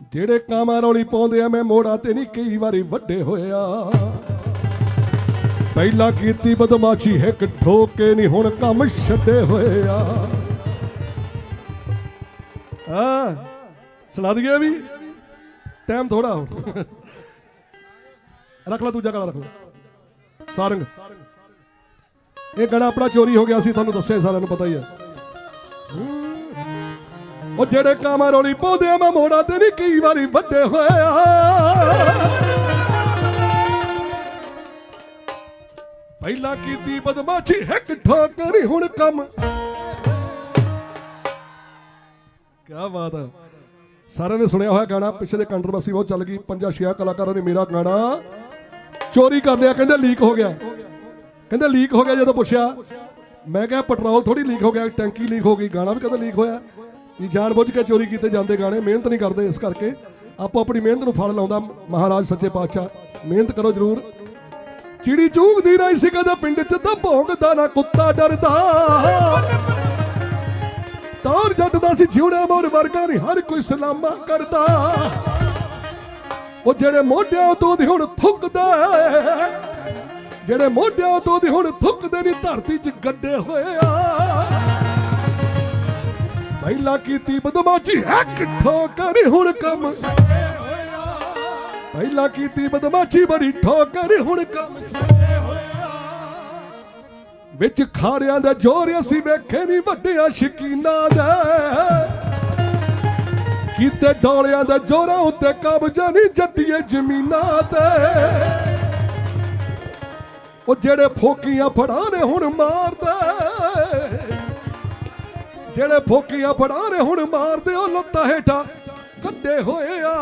ਜਿਹੜੇ ਕਾਮਾਂ ਰੌਲੀ ਪਾਉਂਦੇ ਆ, ਮੈਂ ਮੋੜਾ ਤੇ ਨਹੀਂ ਕਈ ਵਾਰੀ ਵੱਡੇ ਹੋਇਆ। ਪਹਿਲਾਂ ਕੀਤੀ ਬਦਮਾਸ਼ੀ ਹਿੱਕ ਠੋਕੇ ਨਹੀਂ, ਹੁਣ ਕੰਮ ਛੱਡੇ ਹੋਏ ਆ। ਆ ਸੁਣਾ ਦਈਏ ਵੀ ਟਾਈਮ ਥੋੜਾ ਰੱਖ ਲੈ, ਦੂਜਾ ਗਾਣਾ ਰੱਖ ਲੈ। ਸਾਰੰਗ। ਇਹ ਗਾਣਾ ਆਪਣਾ ਚੋਰੀ ਹੋ ਗਿਆ ਸੀ, ਤੁਹਾਨੂੰ ਦੱਸਿਆ ਸਾਰਿਆਂ ਨੂੰ ਪਤਾ ਹੀ ਹੈ ਉਹ ਜਿਹੜੇ ਕਾਮਾਂ ਰੋਲੀ ਪਾਉਂਦੇ ਆ, ਮੈਂ ਮੋੜਾ ਤੇ ਨਹੀਂ ਕਈ ਵਾਰੀ ਵੱਡੇ ਹੋਇਆ ਪਹਿਲਾਂ ਕੀਤੀ ਬਦਮਾਸ਼ੀ ਹਿੱਕ ਠੋਕਰੀ ਹੁਣ ਕੰਮ। ਕੀ ਬਾਤ ਹੈ ਸਾਰਿਆਂ ਨੇ ਸੁਣਿਆ ਹੋਇਆ ਗਾਣਾ, ਪਿਛਲੇ ਕੰਟਰੋਵਰਸੀ ਬਹੁਤ ਚੱਲ ਗਈ, ਪੰਜਾਂ ਛਿਆ ਕਲਾਕਾਰਾਂ ਨੇ ਮੇਰਾ ਗਾਣਾ। ਚੋਰੀ ਕਰ ਲਿਆ, ਕਹਿੰਦੇ ਲੀਕ ਹੋ ਗਿਆ। ਕਹਿੰਦੇ ਲੀਕ ਹੋ ਗਿਆ ਜਦੋਂ ਪੁੱਛਿਆ। ਮੈਂ ਕਿਹਾ ਪੈਟਰੋਲ ਥੋੜੀ ਲੀਕ ਹੋ ਗਿਆ, ਟੈਂਕੀ ਲੀਕ ਹੋ ਗਈ, ਗਾਣਾ ਵੀ ਕਦੋਂ ਲੀਕ ਹੋਇਆ। ਇਹ ਜਾਣ ਬੁੱਝ ਕੇ ਚੋਰੀ ਕੀਤੇ ਜਾਂਦੇ ਗਾਣੇ, ਮਿਹਨਤ ਨਹੀਂ ਕਰਦੇ ਇਸ ਕਰਕੇ। ਆਪੋ ਆਪਣੀ ਮਿਹਨਤ ਨੂੰ ਫਲ ਲਾਉਂਦਾ ਮਹਾਰਾਜ ਸੱਚੇ ਪਾਤਸ਼ਾਹ। ਮਿਹਨਤ ਕਰੋ ਜ਼ਰੂਰ। ਚਿੜੀ ਚੂਗਦੀ ਰਹੀ ਸੀ ਕਦੇ ਪਿੰਡ 'ਚ ਤਾਂ ਭੌਂਕਦਾ ਨਾ ਕੁੱਤਾ ਡਰਦਾ। ਤੌਰ ਜੱਟ ਸੀ ਜਿਉਣਾ ਮੋਰ ਵਰਗਾ ਨਹੀਂ, ਹਰ ਕੋਈ ਸਲਾਮਾ ਕਰਦਾ। ਉਹ ਜਿਹੜੇ ਮੋਢਿਆਂ ਤੋਂ ਦੀ ਹੁਣ ਥੁੱਕਦਾ ਜਿਹੜੇ ਮੋਢਿਆਂ ਤੋਂ ਦੀ ਹੁਣ ਥੁੱਕਦੇ ਨਹੀਂ, ਧਰਤੀ 'ਚ ਗੱਡੇ ਹੋਏ ਆ। ਪਹਿਲਾਂ ਕੀਤੀ ਬਦਮਾਸ਼ੀ ਹੈ ਕਿੱਥੋਂ ਕਰੀ ਹੁਣ ਕੰਮ। ਪਹਿਲਾਂ ਕੀਤੀ ਬਦਮਾਸ਼ੀ, ਬੜੀ ਠੋਕਰ ਹੁਣ ਕੰਮ। ਵਿੱਚ ਖਾੜਿਆਂ ਦਾ ਜੋਰ ਅਸੀਂ ਵੇਖੇ ਨਹੀਂ ਵੱਡਿਆਂ ਸ਼ਕੀਨਾਂ ਦਾ। ਕੀਤੇ ਡੋਲਿਆਂ ਦਾ ਜੋਰਾਂ ਉੱਤੇ ਕਬਜ਼ਾ ਨਹੀਂ ਜੱਟੀਏ ਜ਼ਮੀਨਾਂ ਤੇ। ਉਹ ਜਿਹੜੇ ਫੋਕੀਆਂ ਫੜਾਣੇ ਹੁਣ ਮਾਰਦਾ। ਜਿਹੜੇ ਫੋਕੀਆਂ ਫੜਾ ਰਹੇ ਹੁਣ ਮਾਰਦੇ ਉਹ ਲੱਤਾਂ ਹੇਠਾਂ, ਕੱਢੇ ਹੋਏ ਆ।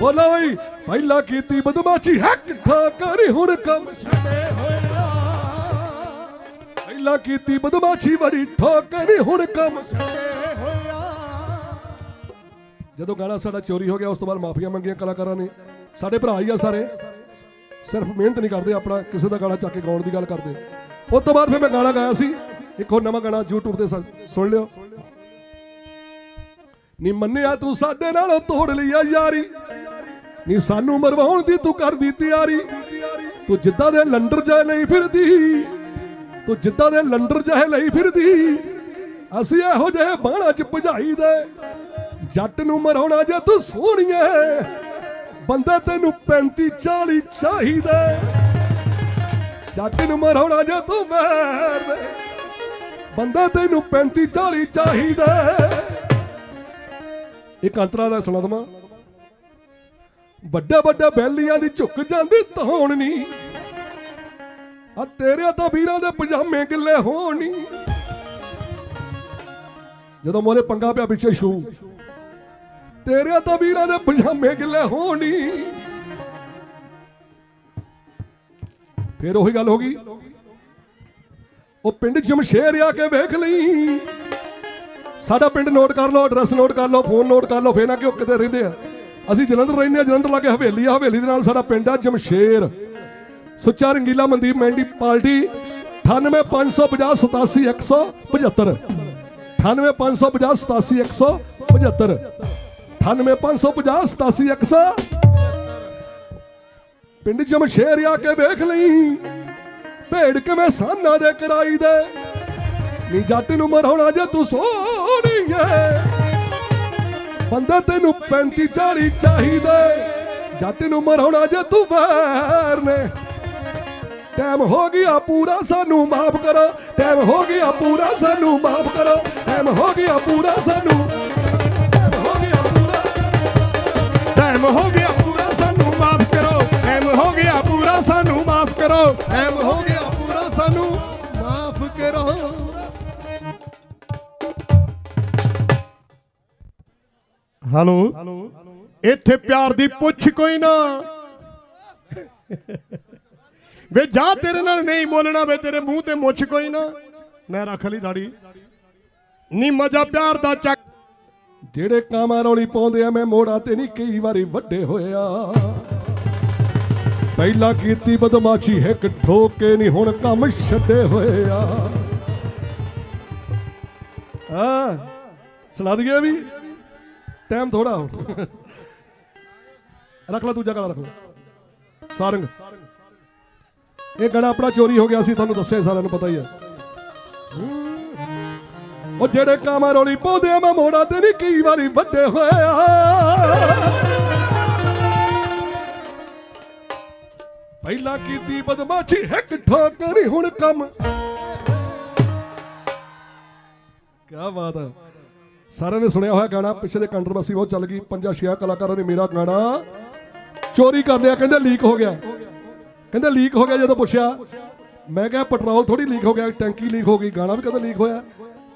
ਬੋਲੋ ਬਈ, ਪਹਿਲਾਂ ਕੀਤੀ ਬਦਮਾਸ਼ੀ ਹੈ ਕਿੱਥਾ ਕਰੀ ਹੁਣ ਕੰਮ ਛੱਡੇ ਹੋਇਆ ਪਹਿਲਾਂ ਕੀਤੀ ਬਦਮਾਸ਼ੀ, ਬੜੀ ਠੋਕਰੀ ਹੁਣ ਕੰਮ ਛੱਡੇ ਹੋਇਆ ਜਦੋਂ ਗਾਣਾ ਸਾਡਾ ਚੋਰੀ ਹੋ ਗਿਆ, ਉਸ ਤੋਂ ਬਾਅਦ ਮਾਫੀਆਂ ਮੰਗੀਆਂ ਕਲਾਕਾਰਾਂ ਨੇ। ਸਾਡੇ ਭਰਾ ਹੀ ਆ ਸਾਰੇ। ਸਿਰਫ ਮਿਹਨਤ ਨਹੀਂ ਕਰਦੇ, ਆਪਣਾ ਕਿਸੇ ਦਾ ਗਾਣਾ ਚੱਕ ਕੇ ਗਾਉਣ ਦੀ ਗੱਲ ਕਰਦੇ। ਉਸ ਤੋਂ ਬਾਅਦ ਫਿਰ ਮੈਂ ਗਾਣਾ ਗਾਇਆ ਸੀ। ਇੱਕ ਹੋਰ ਨਵਾਂ ਗਾਣਾ YouTube ਤੇ ਸੁਣ ਲਿਓ। ਨੀ ਮੰਨਿਆ ਤੂੰ ਸਾਡੇ ਨਾਲੋਂ ਤੋੜ ਲਿਆ ਯਾਰੀ। ਨੀ ਸਾਨੂੰ ਮਰਵਾਉਣ ਦੀ ਤੂੰ ਕਰਦੀ ਤਿਆਰੀ। ਤੂੰ ਜਿੱਦਾਂ ਦੇ ਲੰਡਰ ਜਾਏ ਲਈ ਫਿਰਦੀ। ਤੂੰ ਜਿੱਦਾਂ ਦੇ ਲੰਡਰ ਜਾਏ ਲਈ ਫਿਰਦੀ। ਅਸੀਂ ਇਹੋ ਜਿਹੇ ਬਾਣਾ ਚ ਭਜਾਈ ਦੇ। ਜੱਟ ਨੂੰ ਮਰਾਉਣਾ ਜੇ ਤੂੰ ਸੋਹਣੀਏ ਬੰਦਾ ਤੈਨੂੰ 35 40 ਚਾਹੀਦਾ। ਜੱਟ ਨੂੰ ਮਰਾਉਣਾ ਜੇ ਤੂੰ ਮੈਰ ਦੇ। ਬੰਦੇ ਤੈਨੂੰ 35 40 ਚਾਹੀਦਾ ਇੱਕ ਅੰਤਰਾ ਦਾ ਸੁਣਾ ਦਵਾਂ। ਵੱਡੇ ਵੱਡੇ ਬੈਲੀਆਂ ਦੀ ਝੁੱਕ ਜਾਂਦੀ ਧੌਣ। ਨਹੀਂ ਆ ਤੇਰੇ ਤਾਂ ਵੀਰਾਂ ਦੇ ਪਜਾਮੇ ਗਿੱਲੇ ਹੋਣੀ। ਜਦੋਂ ਮੋਰੇ ਪੰਗਾ ਪਿਆ ਪਿੱਛੇ ਸ਼ੂ ਤੇਰੇ ਤਾਂ ਵੀਰਾਂ ਦੇ ਪਜਾਮੇ ਗਿੱਲੇ ਹੋਣੀ। ਫਿਰ ਉਹੀ ਗੱਲ ਹੋ ਗਈ। ਉਹ ਪਿੰਡ ਜਮਸ਼ੇਰ ਆ ਕੇ ਵੇਖ ਲਈ। ਸਾਡਾ ਪਿੰਡ ਨੋਟ ਕਰ ਲਓ ਐਡਰੈਸ ਨੋਟ ਕਰ ਲਓ ਫੋਨ ਨੋਟ ਕਰ ਲਓ, ਫੇਰ ਨਾ ਕਿ ਉਹ ਕਿਤੇ ਰਹਿੰਦੇ ਆ। ਅਸੀਂ ਜਲੰਧਰ ਰਹਿੰਦੇ ਆ ਜਲੰਧਰ ਲਾਗੇ ਹਵੇਲੀ ਆ, ਹਵੇਲੀ ਦੇ ਨਾਲ ਸਾਡਾ ਪਿੰਡ ਆ ਜਮਸ਼ੇਰ। ਸੁੱਚਾ ਰੰਗੀਲਾ ਮਨਦੀਪ ਮੈਂਡੀ ਪਾਰਟੀ 9855087175 9855087175 9855087175 ਪਿੰਡ ਜਮਸ਼ੇਰ ਆ ਕੇ ਵੇਖ ਲਈ। ਭੇੜ ਕਿਵੇਂ ਸਾਨਾ ਦੇ ਕਰਾਈ ਦੇ। ਨੀ ਜੱਟ ਨੂੰ ਮਰਾਉਣਾ ਜੇ ਤੂੰ ਸੋਹਣੀ ਏ ਬੰਦੇ ਤੈਨੂੰ 35 40 ਚਾਹੀਦੇ। ਜੱਟ ਨੂੰ ਮਰਾਉਣਾ ਜੇ ਤੂੰ ਵੈਰ ਨੇ। ਟਾਈਮ ਹੋ ਗਿਆ ਪੂਰਾ, ਸਾਨੂੰ ਮਾਫ ਕਰੋ। ਟਾਈਮ ਹੋ ਗਿਆ ਪੂਰਾ, ਸਾਨੂੰ ਮਾਫ ਕਰੋ। ਟਾਈਮ ਹੋ ਗਿਆ ਪੂਰਾ, ਸਾਨੂੰ time ਹੋ ਗਿਆ ਪੂਰਾ। ਟਾਈਮ ਹੋ ਗਿਆ ਸਾਨੂੰ ਮਾਫ ਕਰੋ। ਟਾਈਮ ਹੋ ਗਿਆ ਪੂਰਾ ਸਾਨੂੰ। ਮਾਫ ਕਰੋ। ਹਲੋ? ਇੱਥੇ ਪਿਆਰ ਦੀ ਪੁੱਛ ਕੋਈ ਨਾ। ਵੇ ਜਾ ਤੇਰੇ ਨਾਲ ਨਹੀਂ ਬੋਲਣਾ ਵੇ ਤੇਰੇ ਮੂੰਹ ਤੇ ਮੁੱਛ ਕੋਈ ਨਾ। ਮੈਂ ਰੱਖ ਲਈ ਦਾੜੀ। ਨੀ ਮਜ਼ਾ ਪਿਆਰ ਦਾ ਚੱਕ। ਜਿਹੜੇ ਕਾਮਾਂ ਰੌਲੀ ਪਾਉਂਦੇ ਆ ਮੈਂ ਮੋੜਾ ਤੇ ਨਹੀਂ ਕਈ ਵਾਰੀ ਵੱਡੇ ਹੋਇਆ ਪਹਿਲਾਂ ਕੀਤੀ ਬਦਮਾਸ਼ੀ ਹਿੱਕ ਠੋਕ ਨਹੀਂ ਹੁਣ ਕੰਮ ਛੱਡੇ ਹੋਏ ਆ। ਆ, ਸੁਣਾ ਦਈਏ ਵੀ ਟਾਈਮ ਥੋੜਾ ਰੱਖ ਲੈ ਦੂਜਾ ਗਾਣਾ, ਰੱਖ ਲੈ। ਸਾਰੰਗ। ਇਹ ਗਾਣਾ ਆਪਣਾ ਚੋਰੀ ਹੋ ਗਿਆ ਸੀ, ਤੁਹਾਨੂੰ ਦੱਸਿਆ ਸਾਰਿਆਂ ਨੂੰ ਪਤਾ ਹੀ ਹੈ। ਉਹ ਜਿਹੜੇ ਕਾਮਾ ਰੋਲੀ ਪਾਉਂਦੇ ਆ, ਮੈਂ ਮੋੜਾ ਤੇ ਨਹੀਂ ਕਈ ਵਾਰੀ ਵੱਡੇ ਹੋਇਆ ਪਹਿਲਾਂ ਕੀਤੀ ਬਦਮਾਸ਼ੀ, ਇੱਕ ਠੋਕਰੀ ਹੁਣ ਕੰਮ। ਕੀ ਬਾਤ ਹੈ ਸਾਰਿਆਂ ਨੇ ਸੁਣਿਆ ਹੋਇਆ ਗਾਣਾ ਪਿਛਲੇ ਕੰਟਰੋਵਰਸੀ ਬਹੁਤ ਚੱਲ ਗਈ। ਪੰਜਾਂ ਛੇ ਕਲਾਕਾਰਾਂ ਨੇ ਮੇਰਾ ਗਾਣਾ ਚੋਰੀ ਕਰ ਲਿਆ, ਕਹਿੰਦੇ ਲੀਕ ਹੋ ਗਿਆ। ਕਹਿੰਦੇ ਲੀਕ ਹੋ ਗਿਆ ਜਦੋਂ ਪੁੱਛਿਆ। ਮੈਂ ਕਿਹਾ ਪੈਟਰੋਲ ਥੋੜੀ ਲੀਕ ਹੋ ਗਿਆ, ਟੈਂਕੀ ਲੀਕ ਹੋ ਗਈ, ਗਾਣਾ ਵੀ ਕਦੋਂ ਲੀਕ ਹੋਇਆ।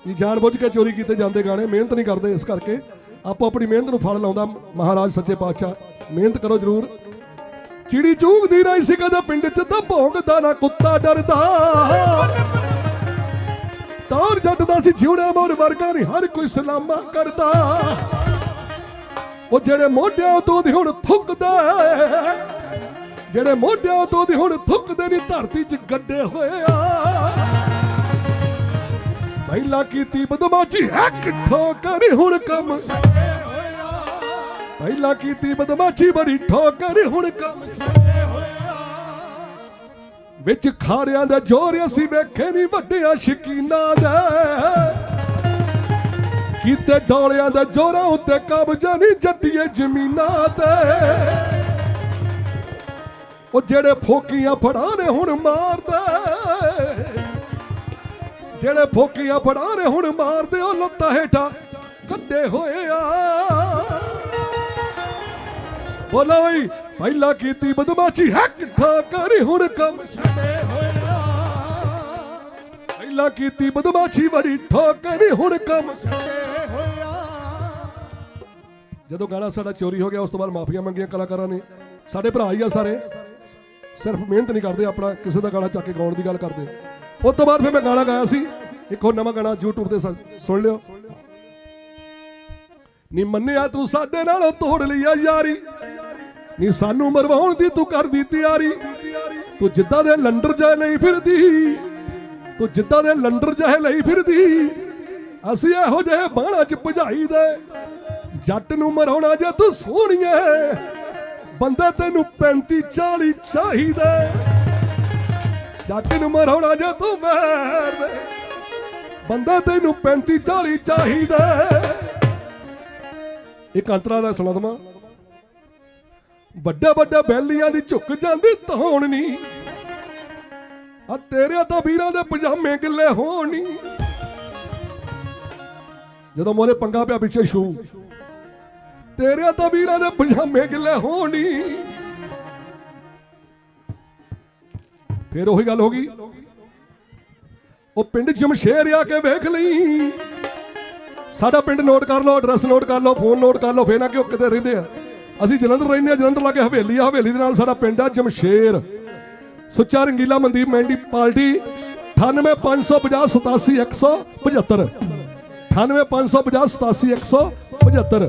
ਇਹ ਜਾਣਬੁੱਝ ਕੇ ਚੋਰੀ ਕੀਤੇ ਜਾਂਦੇ ਗਾਣੇ, ਮਿਹਨਤ ਨਹੀਂ ਕਰਦੇ ਇਸ ਕਰਕੇ। ਆਪੋ ਆਪਣੀ ਮਿਹਨਤ ਨੂੰ ਫਲ ਲਾਉਂਦਾ ਮਹਾਰਾਜ ਸੱਚੇ ਪਾਤਸ਼ਾਹ। ਮਿਹਨਤ ਕਰੋ ਜ਼ਰੂਰ। ਚਿੜੀ ਚੂਗਦੀ ਨਹੀਂ ਸੀ ਕਦੇ ਪਿੰਡ 'ਚ ਤਾਂ ਭੌਂਕਦਾ ਨਾ ਕੁੱਤਾ ਡਰਦਾ। ਤੌਰ ਜੱਟ ਸੀ, ਜਿਉਣਾ ਮੋਰ ਵਰਗਾ ਨਹੀਂ, ਹਰ ਕੋਈ ਸਲਾਮਾ ਕਰਦਾ। ਉਹ ਜਿਹੜੇ ਮੋਢਿਆਂ ਤੋਂ ਦੀ ਹੁਣ ਥੁੱਕਦਾ ਜਿਹੜੇ ਮੋਢਿਆਂ ਤੋਂ ਦੀ ਹੁਣ ਥੁੱਕਦੇ ਨਹੀਂ, ਧਰਤੀ 'ਚ ਗੱਡੇ ਹੋਏ ਆ। ਪਹਿਲਾਂ ਕੀਤੀ ਬਦਮਾਸ਼ੀ ਹੈ ਕਿੱਥੋਂ ਕਰੀ ਹੁਣ ਕੰਮ ਪਹਿਲਾਂ ਕੀਤੀ ਬਦਮਾਸ਼ੀ ਬੜੀ ਠੋਕਰ, ਹੁਣ ਕੰਮ ਵਿੱਚ ਖਾੜਿਆਂ ਦਾ ਜੋਰ ਅਸੀਂ ਵੇਖੇ ਨਹੀਂ ਵੱਡਿਆਂ ਸ਼ਕੀਨਾਂ ਦੇ। ਕੀਤੇ ਡੋਲਿਆਂ ਦਾ ਜੋਰਾਂ ਉੱਤੇ ਕਬਜ਼ਾ ਨਹੀਂ ਜੱਟੀਏ ਜ਼ਮੀਨਾਂ ਤੇ। ਉਹ ਜਿਹੜੇ ਫੋਕੀਆਂ ਫੜਾਣੇ ਹੁਣ ਮਾਰਦੇ। ਜਿਹੜੇ ਫੋਕੀਆਂ ਫੜਾਣੇ ਹੁਣ ਮਾਰਦੇ, ਉਹ ਲੱਤਾਂ ਹੇਠਾਂ ਕੱਢੇ ਹੋਏ ਆ। ਬੋਲੋ ਬਈ, ਪਹਿਲਾਂ ਕੀਤੀ ਬਦਮਾਸ਼ੀ, ਹੈ ਕਿੱਥਾ ਕਰੀ ਹੁਣ ਕੰਮ? ਛੱਡੇ ਹੋਇਆ ਪਹਿਲਾਂ ਕੀਤੀ ਬਦਮਾਸ਼ੀ ਬੜੀ ਠੋਕਰੀ ਹੁਣ ਕੰਮ। ਛੱਡੇ ਹੋਇਆ ਜਦੋਂ ਗਾਣਾ ਸਾਡਾ ਚੋਰੀ ਹੋ ਗਿਆ, ਉਸ ਤੋਂ ਬਾਅਦ ਮਾਫੀਆਂ ਮੰਗੀਆਂ ਕਲਾਕਾਰਾਂ ਨੇ। ਸਾਡੇ ਭਰਾ ਹੀ ਆ ਸਾਰੇ। ਸਿਰਫ ਮਿਹਨਤ ਨਹੀਂ ਕਰਦੇ ਆਪਣਾ, ਕਿਸੇ ਦਾ ਗਾਣਾ ਚੱਕ ਕੇ ਗਾਉਣ ਦੀ ਗੱਲ ਕਰਦੇ। ਉਸ ਤੋਂ ਬਾਅਦ ਫਿਰ ਮੈਂ ਗਾਣਾ ਗਾਇਆ ਸੀ। ਇੱਕ ਹੋਰ ਨਵਾਂ ਗਾਣਾ YouTube ਤੇ ਸੁਣ ਲਿਓ। ਨੀ ਮੰਨਿਆ ਤੂੰ ਸਾਡੇ ਨਾਲ ਤੋੜ ਲਿਆ ਯਾਰੀ। ਨੀ ਸਾਨੂੰ ਮਰਵਾਉਣ ਦੀ, ਤੂੰ ਕਰਦੀ ਤਿਆਰੀ। ਤੂੰ ਜਿੱਦਾਂ ਦੇ ਲੰਡਰ ਜਾਏ ਲਈ ਫਿਰਦੀ, ਤੂੰ ਜਿੱਦਾਂ ਦੇ ਲੰਡਰ ਜਾਏ ਲਈ ਫਿਰਦੀ, ਅਸੀਂ ਇਹੋ ਜਿਹੇ ਬਾਣਾ ਚ ਭਜਾਈ ਦੇ। ਜੱਟ ਨੂੰ ਮਰਾਉਣਾ ਜੇ ਤੂੰ ਸੋਹਣੀਏ ਬੰਦੇ ਤੈਨੂੰ 35 40 ਚਾਹੀਦਾ। ਜੱਟ ਨੂੰ ਮਰਾਉਣਾ ਜੇ ਤੂੰ ਵੈਰ ਦੇ, ਬੰਦਾ ਤੈਨੂੰ 35 40 ਚਾਹੀਦਾ। ਇੱਕ ਅੰਤਰਾ ਦਾ ਸੁਣਾ ਦਵਾਂ। ਵੱਡੇ ਵੱਡੇ ਬੈਲੀਆਂ ਦੀ ਝੁੱਕ ਜਾਂਦੀ ਧੌਣ ਨਹੀਂ ਆ ਤੇਰੇ ਤਾਂ ਵੀਰਾਂ ਦੇ ਪਜਾਮੇ ਗਿੱਲੇ ਹੋਣ ਨੀ। ਜਦੋਂ ਮੋਰੇ ਪੰਗਾ ਪਿਆ ਪਿੱਛੇ ਸ਼ੂ ਤੇਰੇ ਤਾਂ ਵੀਰਾਂ ਦੇ ਪਜਾਮੇ ਗਿੱਲੇ ਹੋਣ ਨੀ। ਫੇਰ ਉਹੀ ਗੱਲ ਹੋ ਗਈ। ਉਹ ਪਿੰਡ ਜਮਸ਼ੇਰ ਆ ਕੇ ਵੇਖ ਲਈ। ਸਾਡਾ ਪਿੰਡ ਨੋਟ ਕਰ ਲਓ, ਐਡਰੈਸ ਨੋਟ ਕਰ ਲਓ, ਫੋਨ ਨੋਟ ਕਰ ਲਓ, ਫੇਰ ਨਾ ਕਿ ਉਹ ਕਿਤੇ ਰਹਿੰਦੇ ਆ। ਅਸੀਂ ਜਲੰਧਰ ਰਹਿੰਦੇ ਆ ਜਲੰਧਰ ਲਾਗੇ ਹਵੇਲੀ ਆ, ਹਵੇਲੀ ਦੇ ਨਾਲ ਸਾਡਾ ਪਿੰਡ ਆ ਜਮਸ਼ੇਰ। ਸੁੱਚਾ ਰੰਗੀਲਾ ਮਨਦੀਪ ਮੈਂਡੀ ਪਾਰਟੀ 98550 87175 98550 87175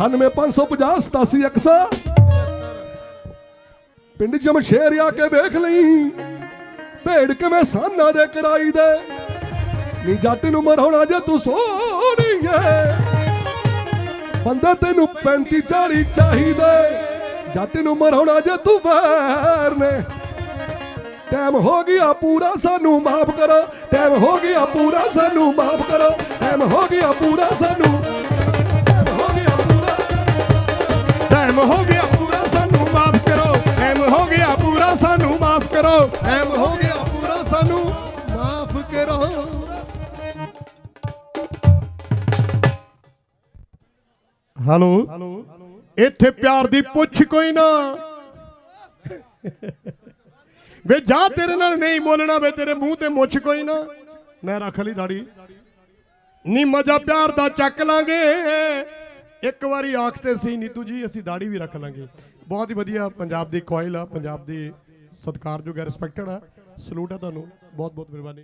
98550 87175 ਪਿੰਡ ਜਮਸ਼ੇਰ ਆ ਕੇ ਵੇਖ ਲਈ ਭੇੜ ਕਿਵੇਂ ਸਾਨਾ ਦੇ ਕਰਾਈ ਦੇ। ਨੀ ਜੱਟ ਨੂੰ ਮਰਾਉਣਾ ਜੇ ਤੂੰ ਸੋਹਣੀਏ ਬੰਦਾ ਤੈਨੂੰ 35 40 ਚਾਹੀਦੇ। ਜੱਟ ਨੂੰ ਮਰਾਉਣਾ ਜੇ ਤੂੰ ਵੈਰ ਨੇ। ਟਾਈਮ ਹੋ ਗਿਆ ਪੂਰਾ, ਸਾਨੂੰ ਮਾਫ ਕਰੋ। ਟਾਈਮ ਹੋ ਗਿਆ ਪੂਰਾ, ਸਾਨੂੰ ਮਾਫ ਕਰੋ। ਟਾਈਮ ਹੋ ਗਿਆ ਪੂਰਾ, ਸਾਨੂੰ ਟਾਈਮ ਹੋ ਗਿਆ ਪੂਰਾ। ਟਾਈਮ ਹੋ ਗਿਆ ਪੂਰਾ, ਸਾਨੂੰ ਮਾਫ ਕਰੋ। ਟਾਈਮ ਹੋ ਗਿਆ ਪੂਰਾ, ਸਾਨੂੰ ਮਾਫ ਕਰੋ। ਟਾਈਮ ਹੋ ਗਿਆ ਪੂਰਾ, ਸਾਨੂੰ ਮਾਫ ਕਰੋ। ਹੈਲੋ। ਇੱਥੇ ਪਿਆਰ ਦੀ ਪੁੱਛ ਕੋਈ ਨਾ। ਵੇ ਜਾ ਤੇਰੇ ਨਾਲ ਨਹੀਂ ਬੋਲਣਾ, ਵੇ ਤੇਰੇ ਮੂੰਹ ਤੇ ਮੁੱਛ ਕੋਈ ਨਾ। ਮੈਂ ਰੱਖ ਲਈ ਦਾੜੀ। ਨੀ ਮਜ਼ਾ ਪਿਆਰ ਦਾ ਚੱਕ ਲਾਂਗੇ। ਇੱਕ ਵਾਰੀ ਆਖਤੇ ਸੀ ਨੀਤੂ ਜੀ, ਅਸੀਂ ਦਾੜੀ ਵੀ ਰੱਖ ਲਾਂਗੇ। ਬਹੁਤ ਹੀ ਵਧੀਆ ਪੰਜਾਬ ਦੀ ਕੋਇਲ ਆ, ਪੰਜਾਬ ਦੀ ਸਤਿਕਾਰਯੋਗ ਹੈ ਰਿਸਪੈਕਟਡ ਆ। ਸਲੂਟ ਆ ਤੁਹਾਨੂੰ। ਬਹੁਤ ਬਹੁਤ ਮਿਹਰਬਾਨੀ।